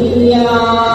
Hallelujah.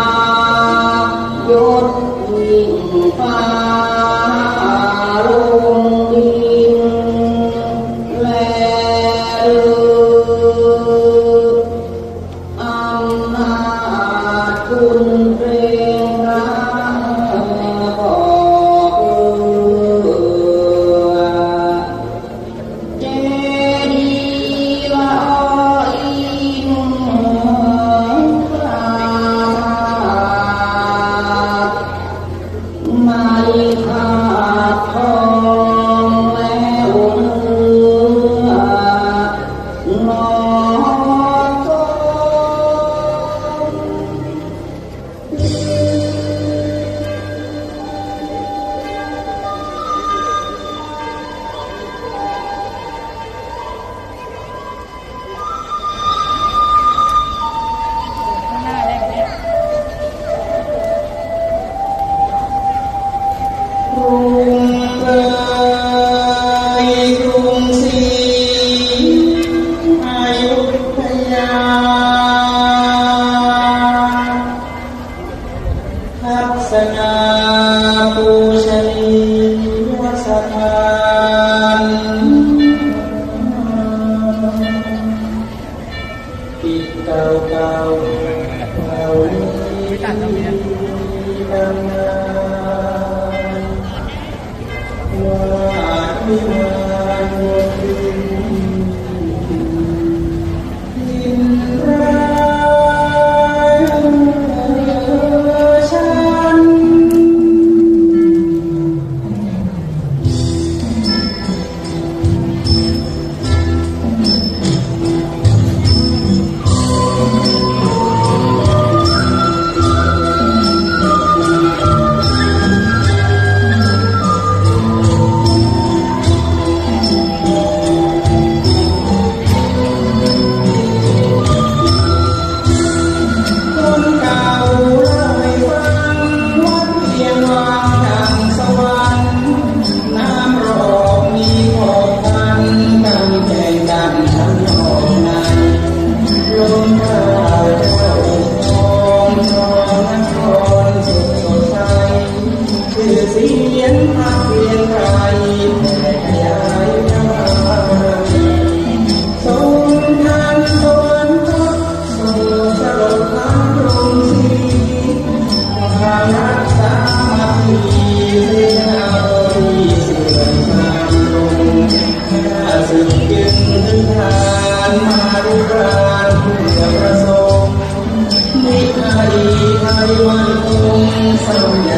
สึกเย็นถึงทานมารุกานเพื่อระสงค์ไม่ไทยไทยวันคงสำเร็